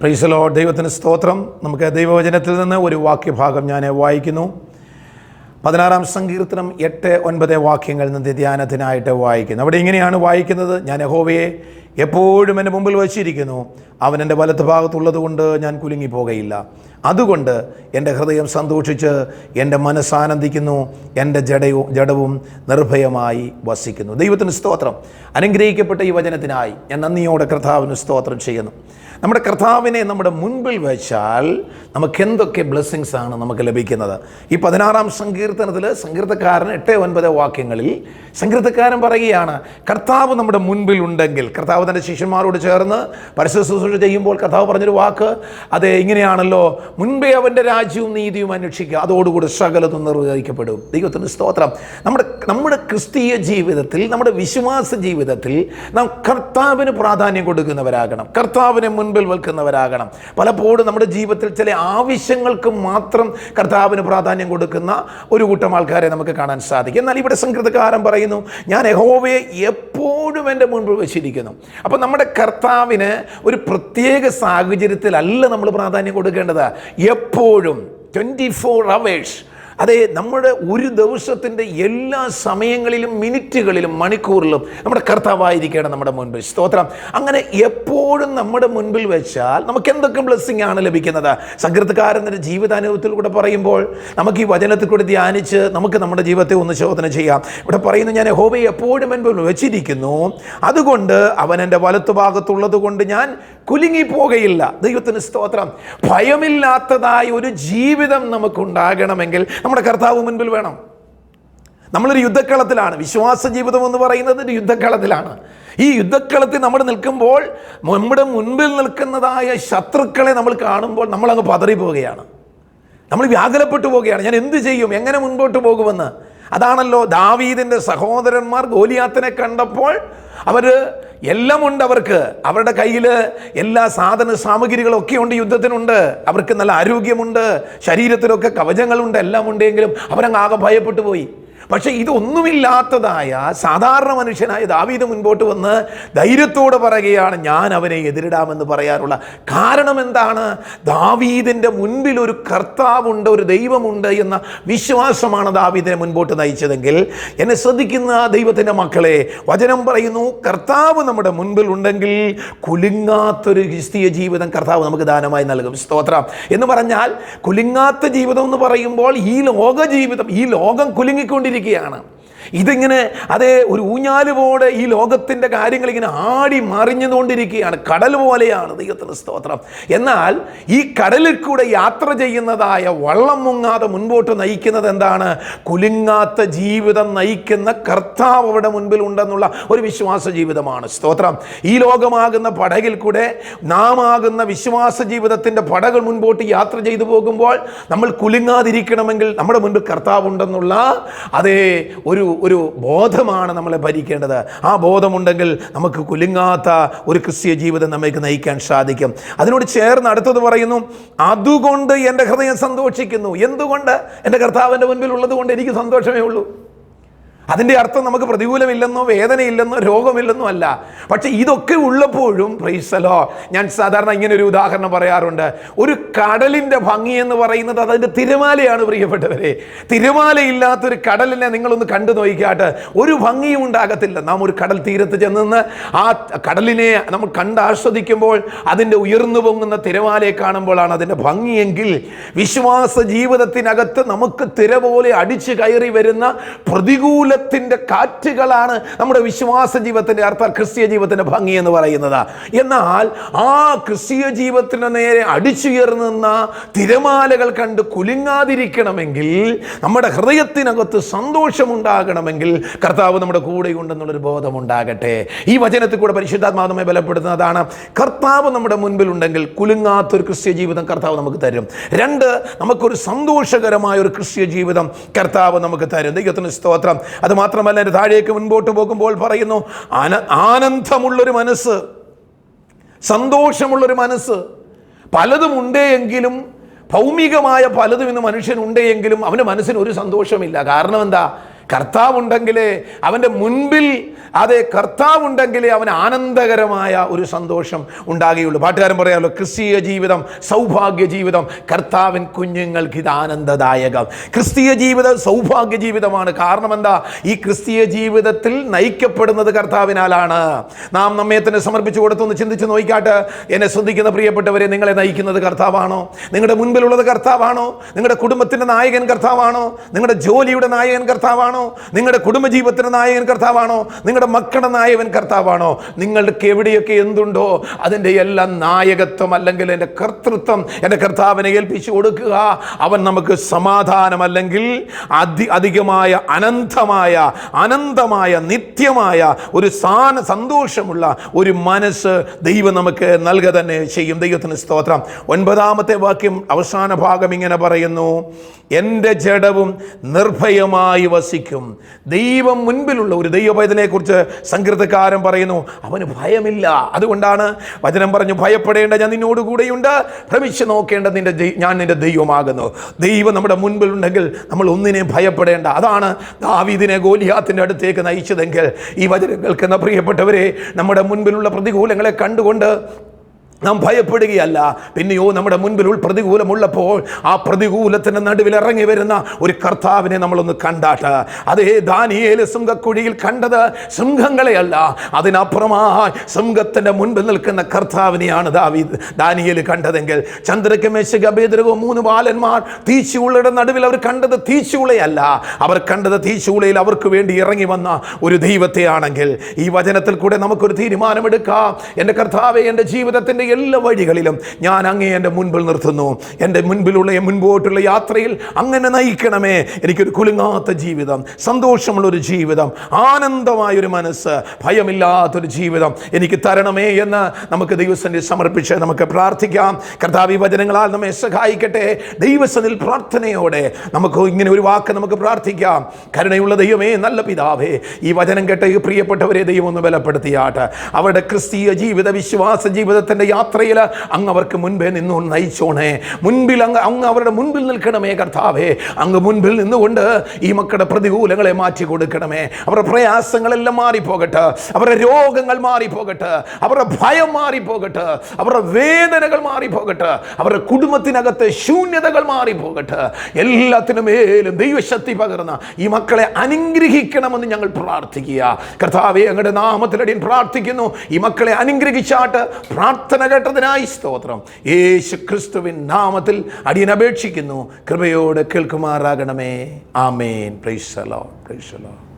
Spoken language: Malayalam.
പ്രൈസലോ ദൈവത്തിന് സ്തോത്രം. നമുക്ക് ദൈവവചനത്തിൽ നിന്ന് ഒരു വാക്യഭാഗം ഞാൻ വായിക്കുന്നു. പതിനാറാം സങ്കീർത്തനം എട്ട് ഒൻപത് വാക്യങ്ങളിൽ നിന്ന് ധ്യാനത്തിനായിട്ട് വായിക്കുന്നു. അവിടെ ഇങ്ങനെയാണ് വായിക്കുന്നത്. ഞാൻ യഹോവയെ എപ്പോഴും എന്റെ മുമ്പിൽ വച്ചിരിക്കുന്നു. അവൻ എന്റെ വലത്ത് ഭാഗത്തുള്ളത് കൊണ്ട് ഞാൻ കുലുങ്ങിപ്പോകയില്ല. അതുകൊണ്ട് എന്റെ ഹൃദയം സന്തോഷിച്ച് എന്റെ മനസ്സാനന്ദിക്കുന്നു എന്റെ ജഡയും ജഡവും നിർഭയമായി വസിക്കുന്നു. ദൈവത്തിന് സ്തോത്രം. അനുഗ്രഹിക്കപ്പെട്ട ഈ വചനത്തിനായി ഞാൻ നന്ദിയോടെ കർത്താവിന് സ്തോത്രം ചെയ്യുന്നു. നമ്മുടെ കർത്താവിനെ നമ്മുടെ മുൻപിൽ വെച്ചാൽ നമുക്ക് എന്തൊക്കെ ബ്ലെസ്സിങ്സ് ആണ് നമുക്ക് ലഭിക്കുന്നത്? ഈ പതിനാറാം സങ്കീർത്തനത്തിൽ സങ്കീർത്തക്കാരൻ എട്ട് ഒൻപത് വാക്യങ്ങളിൽ സങ്കീർത്തക്കാരൻ പറയുകയാണ് കർത്താവ് നമ്മുടെ മുൻപിൽ ഉണ്ടെങ്കിൽ കർത്താവ് തന്റെ ശിഷ്യന്മാരോട് ചേർന്ന് പരസ്യ ശുശ്രൂഷ ചെയ്യുമ്പോൾ കർത്താവ് പറഞ്ഞൊരു വാക്ക് അത് ഇങ്ങനെയാണല്ലോ മുൻപേ അവന്റെ രാജ്യവും നീതിയും അന്വേഷിക്കുക. അതോടുകൂടി സകലതും നിർവഹിക്കപ്പെടും. ദൈവത്തിന് സ്തോത്രം. നമ്മുടെ നമ്മുടെ ക്രിസ്തീയ ജീവിതത്തിൽ നമ്മുടെ വിശ്വാസ ജീവിതത്തിൽ നാം കർത്താവിന് പ്രാധാന്യം കൊടുക്കുന്നവരാകണം. കർത്താവിനെ മുൻപിൽ വെക്കുന്നവരാകണം പലപ്പോഴും നമ്മുടെ ജീവിതത്തിൽ ചില ആവശ്യങ്ങൾക്ക് മാത്രം കർത്താവിന് പ്രാധാന്യം കൊടുക്കുന്ന ഒരു കൂട്ടം ആൾക്കാരെ നമുക്ക് കാണാൻ സാധിക്കും. എന്നാൽ ഇവിടെ സംഘൃതകാരൻ പറയുന്നു ഞാൻ യഹോവയെ എപ്പോഴും എന്റെ മുൻപിൽ വെച്ചിരിക്കുന്നു. അപ്പം നമ്മുടെ കർത്താവിന് ഒരു പ്രത്യേക സാഹചര്യത്തിലല്ല നമ്മൾ പ്രാധാന്യം കൊടുക്കേണ്ടത്. എപ്പോഴും ട്വന്റി ഫോർ അവേഴ്സ് അതെ നമ്മുടെ ഒരു ദിവസത്തിന്റെ എല്ലാ സമയങ്ങളിലും മിനിറ്റുകളിലും മണിക്കൂറിലും നമ്മുടെ കർത്താവായിരിക്കണം നമ്മുടെ മുൻപിൽ. സ്തോത്രം. അങ്ങനെ എപ്പോഴും നമ്മുടെ മുൻപിൽ വെച്ചാൽ നമുക്ക് എന്തൊക്കെ ബ്ലെസ്സിങ് ആണ് ലഭിക്കുന്നത്? സംകൃതക്കാരന്റെ ജീവിതാനുഭവത്തിൽ കൂടെ പറയുമ്പോൾ നമുക്ക് ഈ വചനത്തിൽ കൂടെ ധ്യാനിച്ച് നമുക്ക് നമ്മുടെ ജീവിതത്തെ ഒന്ന് ശോധന ചെയ്യാം. ഇവിടെ പറയുന്നു ഞാൻ ഹോബയെ എപ്പോഴും മുൻപിൽ വെച്ചിരിക്കുന്നു. അതുകൊണ്ട് അവൻ എന്റെ വലത്തുഭാഗത്തുള്ളത് കൊണ്ട് ഞാൻ കുലുങ്ങിപ്പോകയില്ല. ദൈവത്തിന് സ്തോത്രം. ഭയമില്ലാത്തതായ ഒരു ജീവിതം നമുക്കുണ്ടാകണമെങ്കിൽ നമ്മുടെ കർത്താവ് മുൻപിൽ വേണം. നമ്മളൊരു യുദ്ധക്കളത്തിലാണ്. വിശ്വാസ ജീവിതം എന്ന് പറയുന്നത് ഒരു യുദ്ധക്കളത്തിലാണ്. ഈ യുദ്ധക്കളത്തിൽ നമ്മൾ നിൽക്കുമ്പോൾ നമ്മുടെ മുൻപിൽ നിൽക്കുന്നതായ ശത്രുക്കളെ നമ്മൾ കാണുമ്പോൾ നമ്മളങ്ങ് പതറിപ്പോവുകയാണ്. നമ്മൾ വ്യാകുലപ്പെട്ടു പോവുകയാണ്. ഞാൻ എന്ത് ചെയ്യും? എങ്ങനെ മുൻപോട്ട് പോകുമെന്ന്? അതാണല്ലോ ദാവീദിന്റെ സഹോദരന്മാർ ഗോലിയാത്തിനെ കണ്ടപ്പോൾ അവർ എല്ലാം ഉണ്ട് അവർക്ക്. അവരുടെ കയ്യിൽ എല്ലാ സാധന സാമഗ്രികളൊക്കെ ഉണ്ട് യുദ്ധത്തിനുണ്ട്. അവർക്ക് നല്ല ആരോഗ്യമുണ്ട് ശരീരത്തിലൊക്കെ കവചങ്ങളുണ്ട് എല്ലാം ഉണ്ടെങ്കിലും അവരങ്ങ് ആകെ ഭയപ്പെട്ടു പോയി. പക്ഷേ ഇതൊന്നുമില്ലാത്തതായ സാധാരണ മനുഷ്യനായ ദാവീദ് മുൻപോട്ട് വന്ന് ധൈര്യത്തോടെ പറയുകയാണ് ഞാൻ അവനെ എതിരിടാമെന്ന് പറയാനുള്ള കാരണം എന്താണ്? ദാവീദിന്റെ മുൻപിൽ ഒരു കർത്താവുണ്ട് ഒരു ദൈവമുണ്ട് എന്ന വിശ്വാസമാണ് ദാവീദിനെ മുൻപോട്ട് നയിച്ചതെങ്കിൽ. എന്നെ ശ്രദ്ധിക്കുന്ന ദൈവത്തിന്റെ മക്കളെ വചനം പറയുന്നു കർത്താവ് നമ്മുടെ മുൻപിൽ ഉണ്ടെങ്കിൽ കുലുങ്ങാത്തൊരു ക്രിസ്തീയ ജീവിതം കർത്താവ് നമുക്ക് ദാനമായി നൽകും. സ്തോത്രം. എന്ന് പറഞ്ഞാൽ കുലുങ്ങാത്ത ജീവിതം എന്ന് പറയുമ്പോൾ ഈ ലോക ജീവിതം ഈ ലോകം കുലുങ്ങിക്കൊണ്ടിരിക്കുകയാണ് ഇതിങ്ങനെ അതേ ഒരു ഊഞ്ഞാൽ പോലെ ഈ ലോകത്തിന്റെ കാര്യങ്ങൾ ഇങ്ങനെ ആടി മറിഞ്ഞുകൊണ്ടിരിക്കുകയാണ്. കടൽ പോലെയാണ് ദൈവത്തിന് സ്തോത്രം. എന്നാൽ ഈ കടലിൽ കൂടെ യാത്ര ചെയ്യുന്നതായ വള്ളം മുങ്ങാതെ മുൻപോട്ട് നയിക്കുന്നത് എന്താണ്? കുലുങ്ങാത്ത ജീവിതം നയിക്കുന്ന കർത്താവ് അവിടെ മുൻപിൽ ഉണ്ടെന്നുള്ള ഒരു വിശ്വാസ ജീവിതമാണ്. സ്തോത്രം. ഈ ലോകമാകുന്ന പടകിൽ കൂടെ നാം ആകുന്ന വിശ്വാസ ജീവിതത്തിന്റെ പടകൾ മുൻപോട്ട് യാത്ര ചെയ്തു പോകുമ്പോൾ നമ്മൾ കുലുങ്ങാതിരിക്കണമെങ്കിൽ നമ്മുടെ മുൻപിൽ കർത്താവ് ഉണ്ടെന്നുള്ള അതേ ഒരു ഒരു ബോധമാണ് നമ്മളെ ഭരിക്കേണ്ടത്. ആ ബോധമുണ്ടെങ്കിൽ നമുക്ക് കുലുങ്ങാത്ത ഒരു ക്രിസ്തീയ ജീവിതം നമുക്ക് നയിക്കാൻ സാധിക്കും. അതിനോട് ചേർന്ന് അടുത്തത് പറയുന്നു അതുകൊണ്ട് എന്റെ ഹൃദയം സന്തോഷിക്കുന്നു. എന്തുകൊണ്ട്? എന്റെ കർത്താവിന്റെ മുൻപിൽ ഉള്ളത് കൊണ്ട് എനിക്ക് സന്തോഷമേ ഉള്ളൂ. അതിന്റെ അർത്ഥം നമുക്ക് പ്രതികൂലമില്ലെന്നോ വേദനയില്ലെന്നോ രോഗമില്ലെന്നോ അല്ല. പക്ഷെ ഇതൊക്കെ ഉള്ളപ്പോഴും പ്രൈസലോ ഞാൻ സാധാരണ ഇങ്ങനെ ഒരു ഉദാഹരണം പറയാറുണ്ട്. ഒരു കടലിന്റെ ഭംഗി എന്ന് പറയുന്നത് അതിന്റെ തിരമാലയാണ് പ്രിയപ്പെട്ടവരെ. തിരമാലയില്ലാത്തൊരു കടലിനെ നിങ്ങളൊന്ന് കണ്ടു നോക്കിയാട്ട് ഒരു ഭംഗിയും ഉണ്ടാകത്തില്ല. നാം ഒരു കടൽ തീരത്ത് ചെന്ന് ആ കടലിനെ നമ്മൾ കണ്ട് ആസ്വദിക്കുമ്പോൾ അതിന്റെ ഉയർന്നു പൊങ്ങുന്ന തിരമാലയെ കാണുമ്പോഴാണ് അതിന്റെ ഭംഗിയെങ്കിൽ വിശ്വാസ ജീവിതത്തിനകത്ത് നമുക്ക് തിര പോലെ അടിച്ചു കയറി വരുന്ന പ്രതികൂല ദൈവത്തിന്റെ കാറ്റുകളാണ് നമ്മുടെ വിശ്വാസ ജീവിതത്തിന്റെ അർത്ഥം ക്രിസ്തീയ ജീവിതത്തിന്റെ ഭംഗി എന്ന് പറയുന്നത്. എന്നാൽ ആ ക്രിസ്തീയ ജീവിതത്തിന് നേരെ അടിച്ചുയർന്നുന്ന തിരമാലകൾ കണ്ട് കുലുങ്ങാതിരിക്കണമെങ്കിൽ നമ്മുടെ ഹൃദയത്തിനകത്ത് സന്തോഷമുണ്ടാകണമെങ്കിൽ കർത്താവ് നമ്മുടെ കൂടെയുണ്ടെന്നുള്ളൊരു ബോധമുണ്ടാകട്ടെ. ഈ വചനത്തിൽ കൂടെ പരിശുദ്ധാത്മാതമായി ബലപ്പെടുത്തുന്നതാണ്. കർത്താവ് നമ്മുടെ മുൻപിലുണ്ടെങ്കിൽ കുലുങ്ങാത്തൊരു ക്രിസ്തീയ ജീവിതം കർത്താവ് നമുക്ക് തരും. രണ്ട് നമുക്കൊരു സന്തോഷകരമായ ഒരു ക്രിസ്തീയ ജീവിതം കർത്താവ് നമുക്ക് തരും. ദൈവത്തിന് സ്തോത്രം. അത് മാത്രമല്ല എന്റെ താഴേക്ക് മുൻപോട്ട് പോകുമ്പോൾ പറയുന്നു ആന ആനന്ദമുള്ളൊരു മനസ്സ് സന്തോഷമുള്ളൊരു മനസ്സ് പലതും എങ്കിലും ഭൗമികമായ പലതും ഇന്ന് മനുഷ്യനുണ്ട് എങ്കിലും അവന്റെ മനസ്സിന് ഒരു സന്തോഷമില്ല. കാരണം എന്താ? കർത്താവുണ്ടെങ്കിലേ അവന്റെ മുൻപിൽ അതെ കർത്താവുണ്ടെങ്കിലേ അവന് ആനന്ദകരമായ ഒരു സന്തോഷം ഉണ്ടാകുകയുള്ളൂ. പാട്ടുകാരൻ പറയാമല്ലോ ക്രിസ്തീയ ജീവിതം സൗഭാഗ്യ ജീവിതം കർത്താവിൻ കുഞ്ഞുങ്ങൾക്ക് ഇത് ആനന്ദദായകം. ക്രിസ്തീയ ജീവിതം സൗഭാഗ്യ ജീവിതമാണ്. കാരണം എന്താ? ഈ ക്രിസ്തീയ ജീവിതത്തിൽ നയിക്കപ്പെടുന്നത് കർത്താവിനാലാണ്. നാം നമ്മെ തന്നെ സമർപ്പിച്ചു കൊടുത്തൊന്ന് ചിന്തിച്ച് നോക്കാട്ട് എന്നെ ശ്രദ്ധിക്കുന്ന പ്രിയപ്പെട്ടവരെ നിങ്ങളെ നയിക്കുന്നത് കർത്താവാണോ? നിങ്ങളുടെ മുൻപിലുള്ളത് കർത്താവാണോ? നിങ്ങളുടെ കുടുംബത്തിന്റെ നായകൻ കർത്താവാണോ? നിങ്ങളുടെ ജോലിയുടെ നായകൻ കർത്താവാണോ? നിങ്ങളുടെ കുടുംബജീവിതത്തിന്റെ നായകൻ കർത്താവാണോ? നിങ്ങളുടെ മക്കളുടെ നായകൻ കർത്താവാണോ? നിങ്ങൾക്ക് എവിടെയൊക്കെ എന്തുണ്ടോ? അതിന്റെ എല്ലാം നായകത്വം അല്ലെങ്കിൽ എന്റെ കർത്തൃത്വം എന്റെ കർത്താവിനെ ഏൽപ്പിച്ചു കൊടുക്കുക. അവൻ നമുക്ക് സമാധാനം അല്ലെങ്കിൽ അധി അധികമായ അനന്തമായ അനന്തമായ നിത്യമായ ഒരു സാന സന്തോഷമുള്ള ഒരു മനസ്സ് ദൈവം നമുക്ക് നൽകുക തന്നെ ചെയ്യും. ദൈവത്തിന് സ്തോത്രം. ഒൻപതാമത്തെ വാക്യം അവസാന ഭാഗം ഇങ്ങനെ പറയുന്നു. എന്റെ ജഡവും നിർഭയമായി വസിക്കും. ദൈവം മുൻപിലുള്ള ഒരു ദൈവപൈതനെ കുറിച്ച് സങ്കീർത്തക്കാരൻ പറയുന്നു അവന് ഭയമില്ല. അതുകൊണ്ടാണ് വചനം പറഞ്ഞു ഭയപ്പെടേണ്ട ഞാൻ നിന്നോട് കൂടെയുണ്ട്. ഭ്രമിച്ചു നോക്കേണ്ട നിന്റെ ഞാൻ നിന്റെ ദൈവമാകുന്നു. ദൈവം നമ്മുടെ മുൻപിലുണ്ടെങ്കിൽ നമ്മൾ ഒന്നിനെയും ഭയപ്പെടേണ്ട. അതാണ് ദാവീദിനെ ഗോലിയാത്തിന്റെ അടുത്തേക്ക് നയിച്ചതെങ്കിൽ ഈ വചനം കേൾക്കുന്ന പ്രിയപ്പെട്ടവരെ നമ്മുടെ മുൻപിലുള്ള പ്രതികൂലങ്ങളെ കണ്ടുകൊണ്ട് നാം ഭയപ്പെടുകയല്ല. പിന്നെയോ നമ്മുടെ മുൻപിൽ ഉൾ പ്രതികൂലമുള്ളപ്പോൾ ആ പ്രതികൂലത്തിന്റെ നടുവിൽ ഇറങ്ങി വരുന്ന ഒരു കർത്താവിനെ നമ്മളൊന്ന് കണ്ടാട്ട്. അതേ ദാനിയേൽ സിംഹക്കുഴിയിൽ കണ്ടത് സിംഹങ്ങളെയല്ല അതിനപ്പുറമായി സിംഹത്തിന്റെ മുൻപിൽ നിൽക്കുന്ന കർത്താവിനെയാണ് ദാവി ദാനിയേൽ കണ്ടതെങ്കിൽ. ചന്ദ്രക്ക് മേശക ബേദരകോ മൂന്ന് ബാലന്മാർ തീച്ചുളയുടെ നടുവിൽ അവർ കണ്ടത് തീച്ചുളയല്ല അവർ കണ്ടത് തീച്ചുളയിൽ അവർക്ക് വേണ്ടി ഇറങ്ങി വന്ന ഒരു ദൈവത്തെയാണെങ്കിൽ ഈ വചനത്തിൽ കൂടെ നമുക്കൊരു തീരുമാനമെടുക്കാം. എന്റെ കർത്താവെ എന്റെ ജീവിതത്തിന്റെ എല്ലാ വഴികളിലും ഞാൻ അങ്ങേ എന്റെ മുൻപിൽ നിർത്തുന്നു. എന്റെ മുൻപിലുള്ള മുൻപോട്ടുള്ള യാത്രയിൽ അങ്ങനെ നയിക്കണമേ. എനിക്കൊരു കുലുങ്ങാത്ത ജീവിതം സന്തോഷമുള്ളൊരു ജീവിതം ആനന്ദമായൊരു മനസ്സ് ഭയമില്ലാത്തൊരു ജീവിതം എനിക്ക് തരണമേ എന്ന് നമുക്ക് ദൈവസന്നിധി സമർപ്പിച്ച് നമുക്ക് പ്രാർത്ഥിക്കാം. കർത്താവി വചനങ്ങളാൽ നമ്മെ സഹായിക്കട്ടെ. ദൈവസനിൽ പ്രാർത്ഥനയോടെ നമുക്ക് ഇങ്ങനെ ഒരു വാക്ക് നമുക്ക് പ്രാർത്ഥിക്കാം. കരുണയുള്ള ദൈവമേ നല്ല പിതാവേ ഈ വചനം കേട്ട ഈ പ്രിയപ്പെട്ടവരെ ദൈവം ഒന്ന് ബലപ്പെടുത്തിയാട്ട്. അവരുടെ ക്രിസ്തീയ ജീവിത വിശ്വാസ ജീവിതത്തിന്റെ യാത്രയിൽ അങ്ങ് അവർക്ക് മുൻപേ നിന്നുകൊണ്ട് നയിച്ചോണേ. മുൻപിൽ അങ്ങ് അങ്ങ് അവരുടെ മുൻപിൽ നിൽക്കണമേ കർത്താവേ. അങ്ങ് മുൻപിൽ നിന്നുകൊണ്ട് ഈ മക്കളുടെ പ്രതികൂലങ്ങളെ മാറ്റി കൊടുക്കണമേ. അവരുടെ പ്രയാസങ്ങളെല്ലാം മാറിപ്പോകട്ടെ. അവരുടെ രോഗങ്ങൾ മാറിപ്പോകട്ടെ. അവരുടെ ഭയം മാറിപ്പോകട്ടെ. അവരുടെ വേദനകൾ മാറിപ്പോകട്ടെ. അവരുടെ കുടുംബത്തിനകത്തെ ശൂന്യതകൾ മാറിപ്പോകട്ടെ. എല്ലാത്തിനും മേലും ദൈവശക്തി പകർന്ന ഈ മക്കളെ അനുഗ്രഹിക്കണമെന്ന് ഞങ്ങൾ പ്രാർത്ഥിക്കുക. കർത്താവെ അങ്ങയുടെ നാമത്തിലടിയൻ പ്രാർത്ഥിക്കുന്നു. ഈ മക്കളെ അനുഗ്രഹിച്ചാട്ട് പ്രാർത്ഥന കേട്ടതിനായി സ്തോത്രം. യേശു ക്രിസ്തുവിൻ നാമത്തിൽ അടിയൻ അപേക്ഷിക്കുന്നു. കൃപയോടെ കേൾക്കുമാറാകണമേ. ആമേൻ. പ്രൈസലോ പ്രൈസലോ